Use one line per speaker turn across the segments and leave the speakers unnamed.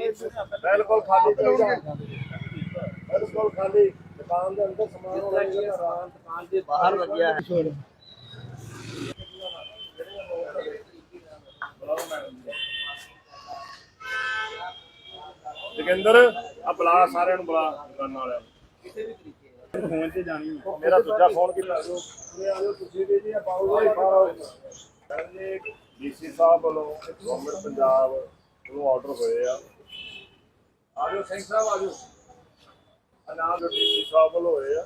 ਬਿਲਕੁਲ ਖਾਲੀ ਬਿਲਕੁਲ ਖਾਲੀ। ਦੁਕਾਨ ਦੇ ਅੰਦਰ ਸਮਾਨ ਹੋਣਾ ਚਾਹੀਦਾ।
ਦੁਕਾਨ ਦੇ ਬਾਹਰ ਲੱਗਿਆ ਹੈ।
ਜਗਿੰਦਰ ਆ ਬੁਲਾ ਸਾਰਿਆਂ ਨੂੰ ਬੁਲਾ ਦੁਕਾਨਾਂ ਵਾਲਿਆਂ ਨੂੰ। ਫੋਨ ਤੇ ਜਾਣੀ ਮੇਰਾ ਦੂਜਾ ਫੋਨ ਕੀਤਾ। ਜੋ ਉਰੇ ਆ ਜਾਓ ਤੁਸੀਂ ਵੀ ਜੀ ਪਾਓ ਜੀ ਫਾਰੋ ਜੀ ਡੀਸੀ ਸਾਹਿਬ ਵੱਲੋਂ ਗਵਰਨਮੈਂਟ ਪੰਜਾਬ ਵੱਲੋਂ ਆਰਡਰ ਹੋਏ ਆ। ਆਜੋ, ਸਿੰਘ ਸਾਹਿਬ ਆ ਜਾਓ ਆ ਨਾਮ ਜੋ ਹੋਏ ਆ।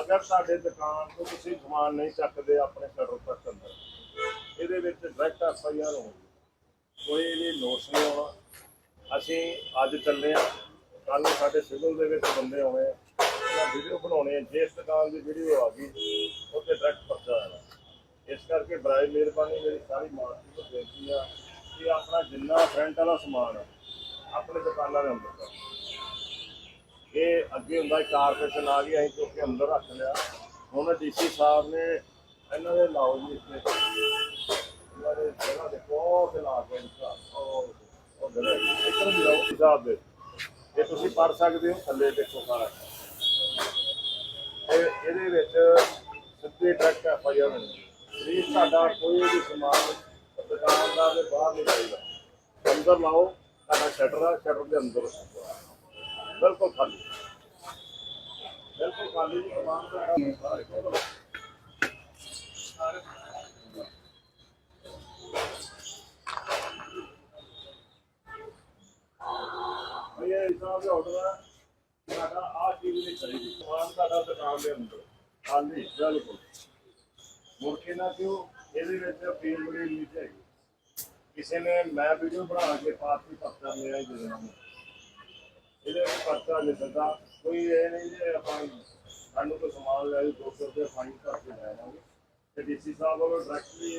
ਅਗਰ ਤੁਹਾਡੇ ਦੁਕਾਨ ਤੋਂ ਤੁਸੀਂ ਸਮਾਨ ਨਹੀਂ ਚੱਕਦੇ ਆਪਣੇ ਸ਼ਟਰ ਤੱਕ ਅੰਦਰ, ਇਹਦੇ ਵਿੱਚ ਡਾਇਰੈਕਟ ਐਫ ਆਈ ਆਰ ਹੋਊਗੀ ਕੋਈ ਇਹਦੀ ਨੋਟਸ ਨਹੀਂ ਆਉਣਾ। ਅਸੀਂ ਅੱਜ ਚੱਲੇ ਆ। ਕੱਲ ਸਾਡੇ ਸਿਵਲ ਦੇ ਵਿੱਚ ਬੰਦੇ ਆਉਣੇ ਆ। ਉਹਨਾਂ ਵੀਡੀਓ ਬਣਾਉਣੇ ਆ। ਜਿਸ ਦੁਕਾਨ ਦੀ ਵੀਡੀਓ ਆ ਗਈ ਉੱਤੇ ਡਾਇਰੈਕਟ ਪਰਚਾ ਆਣਾ ਇਸ ਕਰਕੇ ਬਰਾਏ ਮਿਹਰਬਾਨੀ ਮੇਰੀ ਸਾਰੀ ਮਾਰਕੀਟ ਨੂੰ ਬੇਨਤੀ ਆ ਕਿ ਆਪਣਾ ਜਿੰਨਾ ਫਰੰਟ ਵਾਲਾ ਸਮਾਨ ਆ ਆਪਣੇ ਦੁਕਾਨਾਂ ਦੇ ਅੰਦਰ ਇਹ ਅੱਗੇ ਹੁੰਦਾ ਕਾਰਪੋਰੇਸ਼ਨ ਆ ਗਈ ਅਸੀਂ ਚੁੱਕ ਕੇ ਅੰਦਰ ਰੱਖ ਲਿਆ। ਹੁਣ ਡੀਸੀ ਸਾਹਿਬ ਨੇ ਇਹਨਾਂ ਦੇ ਲਾਓ ਜੀ ਇੱਥੇ। ਇਹਨਾਂ ਦੇ ਜਗ੍ਹਾ ਦੇ ਬਹੁਤ ਲਾ ਕੇ ਉਹ ਉਹ ਜਗ੍ਹਾ ਇੱਧਰ ਵੀ ਲਾਓ ਡੀਸੀ ਸਾਹਿਬ ਦੇ। ਇਹ ਤੁਸੀਂ ਪੜ ਸਕਦੇ ਹੋ, ਥੱਲੇ ਦੇਖੋ ਸਾਰਾ। ਇਹ ਇਹਦੇ ਵਿੱਚ ਸਿੱਧੇ ਡਾਇਰੈਕਟ ਐਫ ਆਈ ਆਰ ਹੋਣੀ ਵੀ ਸਾਡਾ ਕੋਈ ਵੀ ਸਮਾਨ ਦੁਕਾਨਦਾਰ ਦੇ ਬਾਹਰ ਨਹੀਂ ਜਾਏਗਾ ਅੰਦਰ ਲਾਓ। ਸਾਡਾ ਸ਼ਟਰ ਆ ਸ਼ਟਰ ਦੇ ਅੰਦਰ ਬਿਲਕੁਲ ਖਾਲੀ ਬਿਲਕੁਲ ਖਾਲੀ ਜੀ ਸਮਾਨ ਦਾ ਇਹ ਹਿਸਾਬ ਦਾ ਆਰਡਰ ਹੈ ਸਾਡਾ ਆ ਚੀਜ਼ ਨਹੀਂ ਚਾਹੀਦੀ ਸਮਾਨ ਸਾਡਾ ਦੁਕਾਨ ਦੇ ਅੰਦਰ ਖਾਲੀ ਬਿਲਕੁਲ ਮੁੜ ਕੇ ਨਾ ਕਿਉਂ ਇਹਦੇ ਵਿੱਚ ਫੀਲ ਬੜੀ ਨਹੀਂ ਚਾਹੀਦੀ ਕਿਸੇ ਨੇ ਮੈਂ ਵੀਡੀਓ ਬਣਾ ਕੇ ਪਾਰਟੀ ਪੱਤਰ ਲਿਆ ਹੀ ਦੇ ਦੇਣਾ ਇਹਦੇ ਵਿੱਚ ਪਰਚਾ ਨਹੀਂ ਸਕਦਾ ਕੋਈ ਇਹ ਨਹੀਂ ਜੇ ਆਪਾਂ ਸਾਨੂੰ ਕੋਈ ਸਮਾਨ ਲੈ 200 ਰੁਪਏ ਫਾਈਨ ਕਰਕੇ ਲੈ ਜਾਵਾਂਗੇ ਤੇ ਡੀਸੀ ਸਾਹਿਬ ਵੱਲੋਂ ਡਾਇਰੈਕਟਲੀ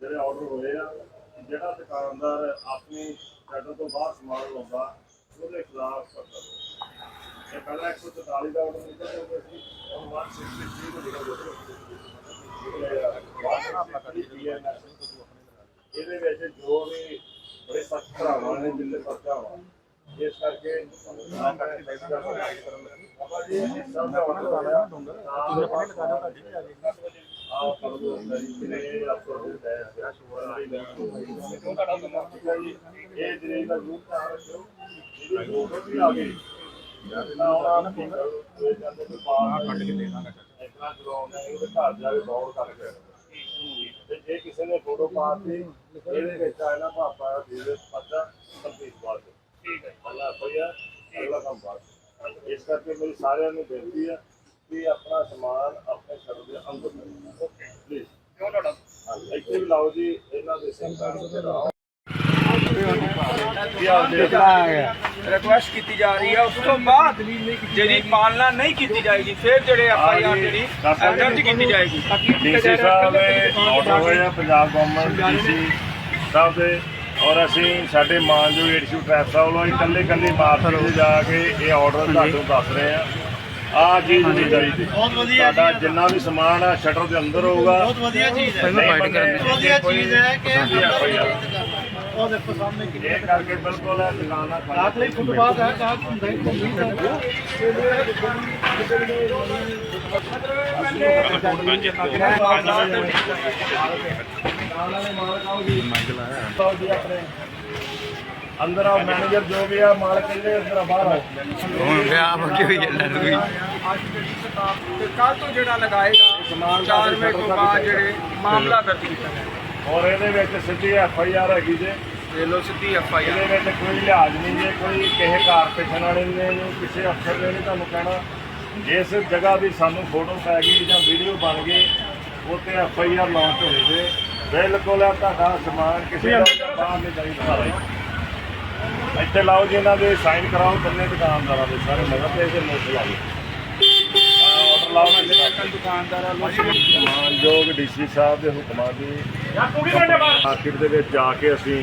ਜਿਹੜੇ ਆਰਡਰ ਹੋਏ ਆ ਕਿ ਜਿਹੜਾ ਦੁਕਾਨਦਾਰ ਆਪਣੀ ਸ਼ਟਰ ਤੋਂ ਬਾਹਰ ਸਮਾਨ ਲਾਉਂਦਾ ਉਹਦੇ ਖਿਲਾਫ ਦਿਓ। ਇਹ ਪਹਿਲਾਂ 144 ਦਾ ਆਰਡਰ ਨਿਕਲ ਗਿਆ ਸੀ ਹੁਣ 163 ਦਾ ਨਿਕਲ ਗਿਆ ਇਹਦੇ ਵਿੱਚ ਜੋ ਵੀ ਬੜੇ ਸਖਤ ਭਰਾਵਾਂ ਨੇ ਜਿੰਨੇ ਪਰਚਾ ਵਾ ਇਸ ਕਰਕੇ ਨਾ ਕਰਕੇ ਬੈਠ ਕਰ ਬਾਬਾ ਜੀ ਇਹ ਸਭ ਦਾ ਆਰਡਰ ਆਇਆ ਤੁਸੀਂ ਆਪਣੇ ਲਗਾਣਾ ਤੁਹਾਡੀ ਆਹ ਕਰ ਦੋ ਜਿਹੜੇ ਆਪਕੋ ਦੇ ਹੈ ਇਹ ਜਿਹੜੇ ਦਾ ਰੂਪ ਤਾਂ ਰੱਖੋ ਇਹਦੀ ਫੋਟੋ ਵੀ ਆ ਗਈ ਨਾ ਉਹਨਾਂ ਨੇ ਕੋਈ ਜਾਂਦੇ ਕੋਈ ਬਾਹਰ ਕੱਢ ਕੇ ਦੇਣਾ ਇਤਨਾ ਚਲਾਉਂਦਾ ਇਹਦੇ ਘਰ ਜਾ ਕੇ ਦੌੜ ਕਰਕੇ। ਤੇ ਜੇ ਕਿਸੇ ਨੇ ਫੋਟੋ ਪਾਤੀ ਇਹਦੇ ਵਿੱਚ ਆਇਆ ਨਾ ਪਾਪਾ ਦੇ ਪਤਾ ਕੰਪਲੀਟ ਬਾਤ ਠੀਕ ਹੈ। ਅੱਲਾ ਹੋਇਆ ਅਗਲਾ ਕੰਮ ਇਸ ਕਰਕੇ ਮੇਰੀ ਸਾਰਿਆਂ ਨੂੰ ਬੇਨਤੀ ਹੈ ਕਿ ਆਪਣਾ ਸਮਾਨ ਆਪਣੇ ਸ਼ਰਤ ਦੇ ਅੰਦਰ ਓਕੇ। ਪਲੀਜ਼ ਇੱਥੇ ਵੀ ਲਾਓ ਜੀ ਇਹਨਾਂ ਦੇ
ਰਿਕੁਐਸਟ ਕੀਤੀ ਜਾ ਰਹੀ ਹੈ ਉਸ ਤੋਂ ਬਾਅਦ ਜਿਹੜੀ ਪਾਲਣਾ ਨਹੀਂ ਕੀਤੀ ਜਾਏਗੀ ਫਿਰ ਜਿਹੜੇ ਐਫ ਆਈ ਆਰ ਜਿਹੜੀ ਦਰਜ ਕੀਤੀ ਜਾਏਗੀ।
ਡੀਸੀ ਸਾਹਿਬ ਦੇ ਆਰਡਰ ਹੋਏ ਆ ਪੰਜਾਬ ਗਵਰਨਮੈਂਟ ਡੀਸੀ ਸਾਹਿਬ ਦੇ। ਔਰ ਅਸੀਂ ਸਾਡੇ ਮਾਨਯੋਗ ਏਡੀਸ਼ੂ ਟ੍ਰੈਫਿਕ ਵੱਲੋਂ ਇਕੱਲੇ ਇਕੱਲੇ ਮਾਰਕੀਟ ਜਾ ਕੇ ਇਹ ਆਰਡਰ ਤੁਹਾਨੂੰ ਦੱਸ ਰਹੇ ਆ ਆ ਚੀਜ਼ ਨਹੀਂ ਚਾਹੀਦੀ। ਬਹੁਤ ਵਧੀਆ ਸਾਡਾ ਜਿੰਨਾ ਵੀ ਸਮਾਨ ਆ ਸ਼ਟਰ ਦੇ ਅੰਦਰ ਹੋਊਗਾ। ਬਹੁਤ ਵਧੀਆ ਚੀਜ਼ ਹੈ। ਵਧੀਆ ਚੀਜ਼ ਹੈ ਕਿ ਉਹ ਦੇਖੋ ਸਾਹਮਣੇ ਇਹ ਕਰਕੇ ਬਿਲਕੁਲ ਇਹ ਦੁਕਾਨਾਂ ਖਾਲੀ ਲਈ ਫੁੱਟਪਾਥ ਹੈ ਕਾਹ ਹੁੰਦਾ ਅੰਦਰ ਆ ਮੈਨੇਜਰ ਜੋ ਵੀ ਆ ਮਾਲਕ ਕਹਿੰਦੇ ਅੰਦਰ ਬਾਹਰ ਆਓ
ਹੁਣ ਵਿਆਹ ਬੱਕੀ ਹੋਈ ਜਾਂਦਾ ਕੋਈ
ਕੱਲ ਤੋਂ ਜਿਹੜਾ ਲਗਾਏਗਾ 4 ਵਜੇ ਤੋਂ ਬਾਅਦ ਜਿਹੜੇ ਮਾਮਲਾ ਦਰਜ ਕੀਤਾ ਜਾਏਗਾ
ਔਰ ਇਹਦੇ ਵਿੱਚ ਸਿੱਧੀ ਐਫ ਆਈ ਆਰ ਹੈਗੀ ਜੇ
ਇਹ ਲੋ ਸਿੱਧੀ ਐਫ ਆਈ
ਇਹਦੇ ਵਿੱਚ ਕੋਈ ਲਿਹਾਜ਼ ਨਹੀਂ ਜੇ ਕੋਈ ਕਿਸੇ ਕਾਰਪੋਰੇਸ਼ਨ ਵਾਲੇ ਨੇ ਕਿਸੇ ਅਫਸਰ ਨੇ ਨਹੀਂ ਤੁਹਾਨੂੰ ਕਹਿਣਾ। ਜਿਸ ਜਗ੍ਹਾ ਦੀ ਸਾਨੂੰ ਫੋਟੋ ਪੈ ਗਈ ਜਾਂ ਵੀਡੀਓ ਬਣ ਗਈ ਉੱਤੇ ਐਫ ਆਈ ਆਰ ਲਾਂਚ ਹੋਏ ਤੇ ਬਿਲਕੁਲ ਆ ਤੁਹਾਡਾ ਸਮਾਨ ਕਿਸੇ ਦਾ ਬਾਹਰ ਨਹੀਂ ਚਾਹੀਦਾ ਇੱਥੇ ਲਾਓ ਜੀ ਇਹਨਾਂ ਦੇ ਸਾਈਨ ਕਰਾਓ ਤਿੰਨੇ ਦੁਕਾਨਦਾਰਾਂ ਦੇ ਸਾਰੇ ਨਗਰ ਤੇ ਇਹਦੇ ਨੋਟ ਲਾਓ। ਆਰਡਰ ਲਾਓ ਨਾ ਜਿਹੜਾ
ਦੁਕਾਨਦਾਰਾਂ ਨੂੰ।
ਮਾਨਯੋਗ ਡੀਸੀ ਸਾਹਿਬ ਦੇ ਹੁਕਮਾਂ ਦੀ ਮਾਰਕੀਟ ਦੇ ਵਿੱਚ ਜਾ ਕੇ ਅਸੀਂ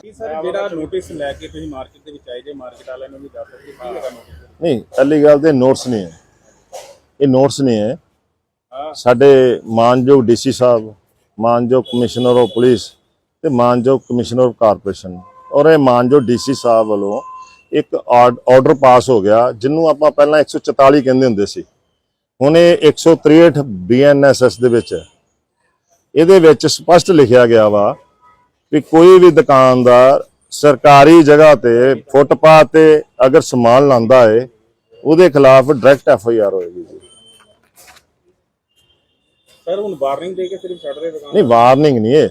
ਕੀ ਸਰ ਜਿਹੜਾ ਨੋਟਿਸ ਲੈ ਕੇ ਤੁਸੀਂ ਮਾਰਕੀਟ ਦੇ ਵਿੱਚ ਆਏ ਜੇ ਮਾਰਕੀਟ ਵਾਲਿਆਂ ਨੂੰ ਵੀ ਦੱਸ ਦਿਓ ਕਿ ਹੈਗਾ ਨੋਟਿਸ
ਨਹੀਂ ਪਹਿਲੀ ਗੱਲ ਤੇ ਨੋਟਸ ਨਹੀਂ ਹੈ। ਇਹ ਨੋਟਸ ਨਹੀਂ ਹੈ। ਸਾਡੇ ਮਾਨਯੋਗ ਡੀਸੀ ਸਾਹਿਬ ਮਾਨਯੋਗ ਕਮਿਸ਼ਨਰ ਆਫ ਪੁਲਿਸ ਤੇ ਮਾਨਯੋਗ ਕਮਿਸ਼ਨਰ ਆਫ ਕਾਰਪੋਰੇਸ਼ਨ ਔਰ ਇਹ ਮਾਨਯੋਗ ਡੀਸੀ ਸਾਹਿਬ ਵੱਲੋਂ ਇੱਕ ਆਰਡਰ ਪਾਸ ਹੋ ਗਿਆ ਜਿਹਨੂੰ ਆਪਾਂ ਪਹਿਲਾਂ 144 ਕਹਿੰਦੇ ਹੁੰਦੇ ਸੀ। ਹੁਣ ਇਹ 163 ਬੀਐਨਐਸਐਸ ਦੇ ਵਿੱਚ ਇਹਦੇ ਵਿੱਚ ਸਪਸ਼ਟ ਲਿਖਿਆ ਗਿਆ ਵਾ ਕਿ ਕੋਈ ਵੀ ਦੁਕਾਨਦਾਰ ਸਰਕਾਰੀ ਜਗ੍ਹਾ ਤੇ ਫੁੱਟਪਾਥ ਤੇ ਅਗਰ ਸਮਾਨ ਲਾਂਦਾ ਹੈ ਉਹਦੇ ਖਿਲਾਫ ਡਾਇਰੈਕਟ ਐਫ ਆਈ ਆਰ ਹੋਏਗੀ ਜੀ।
ਸਰ ਹੁਣ ਵਾਰਨਿੰਗ ਦੇ ਕੇ ਸਿਰਫ ਛੱਡ ਰਹੇ ਦੁਕਾਨ
ਨਹੀਂ ਵਾਰਨਿੰਗ ਨਹੀਂ ਇਹ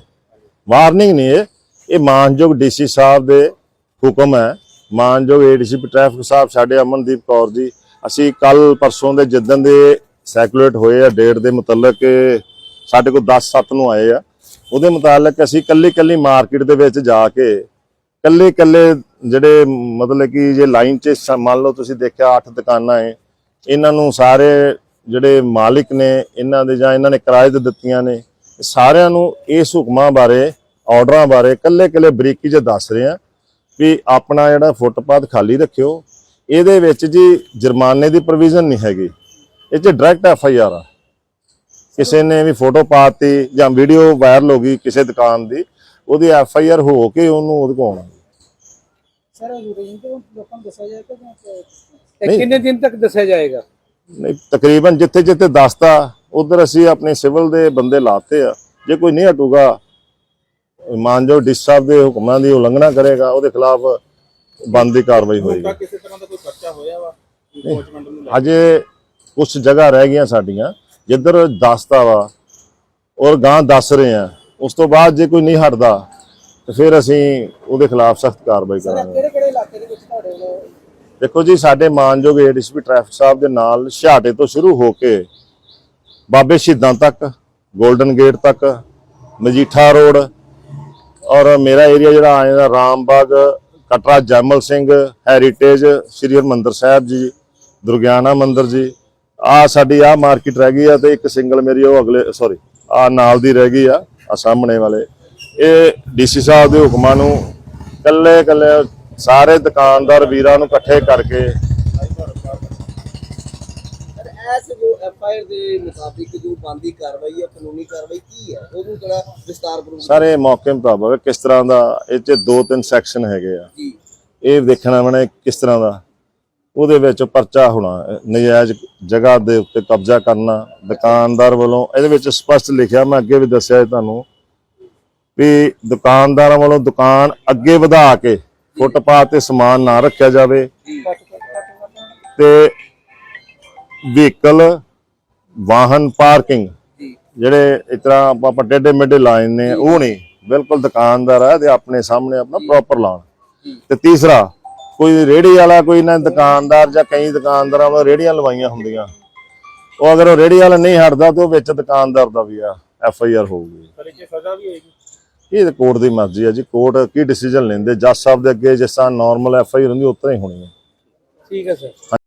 ਵਾਰਨਿੰਗ ਨਹੀਂ ਇਹ ਇਹ ਮਾਨਯੋਗ ਡੀਸੀ ਸਾਹਿਬ ਦੇ ਹੁਕਮ ਹੈ। ਮਾਨਯੋਗ ਏਡੀਸੀਪੀ ਟ੍ਰੈਫਿਕ ਸਾਹਿਬ ਸਾਡੇ ਅਮਨਦੀਪ ਕੌਰ ਜੀ ਅਸੀਂ ਕੱਲ ਪਰਸੋਂ ਦੇ ਜਿੱਦਣ ਦੇ ਸੈਕੂਲੇਟ ਹੋਏ ਆ ਡੇਟ ਦੇ ਮੁਤਲਕ ਸਾਡੇ ਕੋਲ 10 7 ਨੂੰ ਆਏ ਆ। ਉਹਦੇ ਮੁਤਾਲਕ ਅਸੀਂ ਕੱਲੀ ਕੱਲੀ ਮਾਰਕੀਟ ਦੇ ਵਿੱਚ ਜਾ ਕੇ ਕੱਲੇ ਕੱਲੇ ਜਿਹੜੇ ਮਤਲਬ ਕਿ ਜੇ ਲਾਈਨ 'ਚ ਮੰਨ ਲਓ ਤੁਸੀਂ ਦੇਖਿਆ 8 ਦੁਕਾਨਾਂ ਏ, ਇਹਨਾਂ ਨੂੰ ਸਾਰੇ ਜਿਹੜੇ ਮਾਲਿਕ ਨੇ, ਇਹਨਾਂ ਦੇ ਜਾਂ ਇਹਨਾਂ ਨੇ ਕਿਰਾਏ ਤੇ ਦਿੱਤੀਆਂ ਨੇ ਸਾਰਿਆਂ ਨੂੰ ਇਸ ਹੁਕਮਾਂ ਬਾਰੇ ਆਰਡਰਾਂ ਬਾਰੇ ਕੱਲੇ ਕੱਲੇ ਬਰੀਕੀ 'ਚ ਦੱਸ ਰਹੇ ਆ ਵੀ ਆਪਣਾ ਜਿਹੜਾ ਫੁੱਟਪਾਥ ਖਾਲੀ ਰੱਖਿਓ ਇਹਦੇ ਵਿੱਚ ਜੀ ਜੁਰਮਾਨੇ ਦੀ ਪ੍ਰੋਵੀਜ਼ਨ ਨਹੀਂ ਹੈਗੀ। ਇਹ 'ਚ ਡਾਇਰੈਕਟ ਐਫ ਆਈ ਆਰ ਆ। ਕਿਸੇ ਨੇ ਵੀ ਫੋਟੋ ਪਾਤੀ ਜਾਂ ਵੀਡੀਓ ਵਾਇਰਲ ਹੋ ਗਈ ਕਿਸੇ ਦੁਕਾਨ ਦੀ ਉਹਦੀ ਐਫ ਆਈ ਆਰ ਹੋ ਕੇ ਉਹਨੂੰ ਉਹਦੇ ਕੋਲ ਆਉਣਾ।
ਸਰ ਰੇਂਜ ਤੋਂ ਲੋਕਾਂ ਨੂੰ ਦੱਸਿਆ ਜਾਏਗਾ ਜਾਂ ਕਿੰਨੇ ਦਿਨ ਤੱਕ ਦੱਸਿਆ ਜਾਏਗਾ?
ਨਹੀਂ ਤਕਰੀਬਨ ਜਿੱਥੇ ਜਿੱਥੇ ਦੱਸਤਾ ਉਧਰ ਅਸੀਂ ਆਪਣੇ ਸਿਵਲ ਦੇ ਬੰਦੇ ਲਾਤੇ ਆ। ਜੇ ਕੋਈ ਨਹੀਂ ਹਟੂਗਾ ਮਾਨਜੋ ਡਿਸ ਸਾਹਿਬ ਦੇ ਹੁਕਮਾਂ ਦੀ ਉਲੰਘਣਾ ਕਰੇਗਾ ਉਹਦੇ ਖਿਲਾਫ ਬੰਦੀ ਕਾਰਵਾਈ ਹੋਏਗੀ।
ਕਿਸੇ ਤਰ੍ਹਾਂ ਦਾ ਕੋਈ ਖਰਚਾ ਹੋਇਆ ਵਾ? ਇਨਫੋਰਸਮੈਂਟ ਨੂੰ ਲੈ
ਅਜੇ ਕੁਝ ਜਗ੍ਹਾ ਰਹਿ ਗਈਆਂ ਸਾਡੀਆਂ। ਜਿੱਧਰ ਦੱਸਤਾ ਵਾ ਔਰ ਗਾਂ ਦੱਸ ਰਹੇ ਆ। ਉਸ ਤੋਂ ਬਾਅਦ ਜੇ ਕੋਈ ਨਹੀਂ ਹਟਦਾ ਤੇ ਫਿਰ ਅਸੀਂ ਉਹਦੇ ਖਿਲਾਫ ਸਖਤ ਕਾਰਵਾਈ ਕਰਾਂਗੇ।
ਕਿਹੜੇ ਕਿਹੜੇ ਇਲਾਕੇ ਦੇ ਵਿੱਚ ਤੁਹਾਡੇ ਕੋਲ
ਦੇਖੋ ਜੀ ਸਾਡੇ ਮਾਨਯੋਗ ਏਡੀਸੀਪੀ ਟ੍ਰੈਫਿਕ ਸਾਹਿਬ ਦੇ ਨਾਲ ਛਾਟੇ ਤੋਂ ਸ਼ੁਰੂ ਹੋ ਕੇ ਬਾਬੇ ਸ਼ਹੀਦਾਂ ਤੱਕ 골ਡਨ ਗੇਟ ਤੱਕ ਮਜੀਠਾ ਰੋਡ ਔਰ ਮੇਰਾ ਏਰੀਆ ਜਿਹੜਾ ਆ ਜਾਂਦਾ ਰਾਮਬਾਗ ਕਟਰਾ ਜੈਮਲ ਸਿੰਘ ਹੈਰੀਟੇਜ ਸ੍ਰੀ ਹਰਿਮੰਦਰ ਸਾਹਿਬ ਜੀ ਦੁਰਗਿਆਨਾ ਮੰਦਿਰ ਜੀ। ਆ ਸਾਡੀ ਆ ਮਾਰਕੀਟ ਰਹਿ ਗਈ ਆ ਤੇ ਇੱਕ ਸਿੰਗਲ ਮੇਰੀ ਉਹ ਅਗਲੇ ਸੌਰੀ ਆ ਨਾਲ ਦੀ ਰਹਿ ਗਈ ਆ ਆ ਸਾਹਮਣੇ ਵਾਲੇ। ਇਹ ਡੀਸੀ ਸਾਹਿਬ ਦੇ ਹੁਕਮਾਂ ਨੂੰ ਕੱਲੇ ਕੱਲੇ ਸਾਰੇ ਦੁਕਾਨਦਾਰ ਵੀਰਾਂ ਨੂੰ ਇਕੱਠੇ ਕਰਕੇ
ਐਫ ਆਈ ਆਰ ਦੇ ਮੁਤਾਬਿਕ ਜੋ ਬੰਦੀ ਕਾਰਵਾਈ ਹੈ ਕਾਨੂੰਨੀ ਕਾਰਵਾਈ ਕੀ ਹੈ ਉਹਨੂੰ ਜਿਹੜਾ ਵਿਸਤਾਰਪੂਰਵਕ
ਸਾਰੇ ਮੌਕੇ ਮੁਤਾਬਕ ਕਿਸ ਤਰ੍ਹਾਂ ਦਾ ਇਹ ਚ ਦੋ ਤਿੰਨ ਸੈਕਸ਼ਨ ਹੈਗੇ ਆ।
ਜੀ।
ਇਹ ਦੇਖਣਾ ਬਣੇ ਕਿਸ ਤਰ੍ਹਾਂ ਦਾ। ਉਹਦੇ ਵਿੱਚ ਪਰਚਾ ਹੋਣਾ ਨਜਾਇਜ਼ ਜਗ੍ਹਾ ਦੇ ਉੱਤੇ ਕਬਜ਼ਾ ਕਰਨਾ ਦੁਕਾਨਦਾਰ ਵੱਲੋਂ ਇਹਦੇ ਵਿੱਚ ਸਪਸ਼ਟ ਲਿਖਿਆ ਮੈਂ ਅੱਗੇ ਵੀ ਦੱਸਿਆ ਤੁਹਾਨੂੰ ਵੀ ਦੁਕਾਨਦਾਰਾਂ ਵੱਲੋਂ ਦੁਕਾਨ ਅੱਗੇ ਵਧਾ ਕੇ ਫੁੱਟਪਾਥ ਤੇ ਸਮਾਨ ਨਾ ਰੱਖਿਆ ਜਾਵੇ ਤੇ ਵਹੀਕਲ ਵਾਹਨ ਪਾਰਕਿੰਗ ਜਿਹੜੇ ਇਸ ਤਰ੍ਹਾਂ ਆਪਾਂ ਟੇਢੇ ਮੇਢੇ ਲਾਈਨ ਨੇ ਉਹ ਨਹੀਂ। ਬਿਲਕੁਲ ਦੁਕਾਨਦਾਰ ਹੈ ਤੇ ਆਪਣੇ ਸਾਹਮਣੇ ਆਪਣਾ ਪ੍ਰੋਪਰ ਲਾਉਣ। ਤੇ ਤੀਸਰਾ ਕੋਈ ਰੇੜੀ ਵਾਲਾ ਕੋਈ ਨਾ ਦੁਕਾਨਦਾਰ ਜਾਂ ਕਈ ਦੁਕਾਨਦਾਰਾਂ ਵੱਲੋਂ ਰੇੜੀਆਂ ਲਵਾਈਆਂ ਹੁੰਦੀਆਂ। ਉਹ ਅਗਰ ਉਹ ਰੇੜੀ ਵਾਲਾ ਨਹੀਂ ਹਟਦਾ ਤਾਂ ਉਹ ਵਿੱਚ ਦੁਕਾਨਦਾਰ ਦਾ ਵੀ ਆ ਐਫ ਆਈ ਆਰ ਹੋਊਗੀ।
ਸਰ ਇਹ ਸਜ਼ਾ ਵੀ ਹੋਏਗੀ।
ਇਹ ਤਾਂ ਕੋਰਟ ਦੀ ਮਰਜ਼ੀ ਹੈ ਜੀ। ਕੋਰਟ ਕੀ ਡਿਸੀਜਨ ਲੈਂਦੇ? ਜੱਜ ਸਾਹਿਬ ਦੇ ਅੱਗੇ ਜਿਸ ਤਰ੍ਹਾਂ ਨਾਰਮਲ ਐਫ ਆਈ ਆਰ ਹੁੰਦੀ ਉਤਰਾ ਹੀ ਹੋਣੀ ਹੈ
ਠੀਕ ਹੈ ਸਰ।